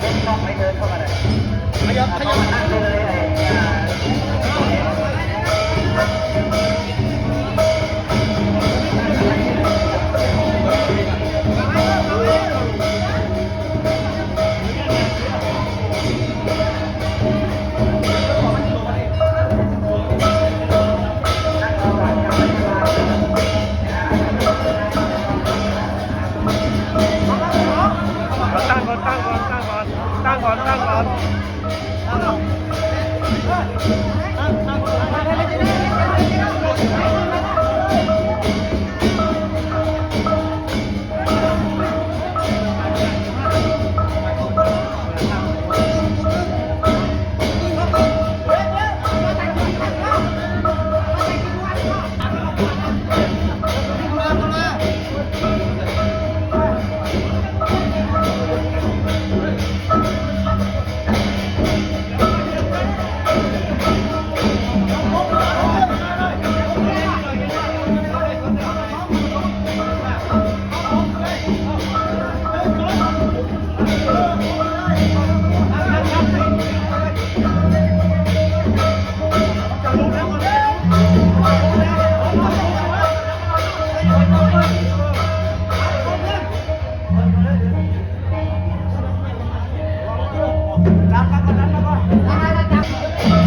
เล่นนอกไม่เดินเข้ามาเลยขยับขยับนั่งเลย ก่อนตั้งก่อนตั้งก่อน รับรับรับรับรับ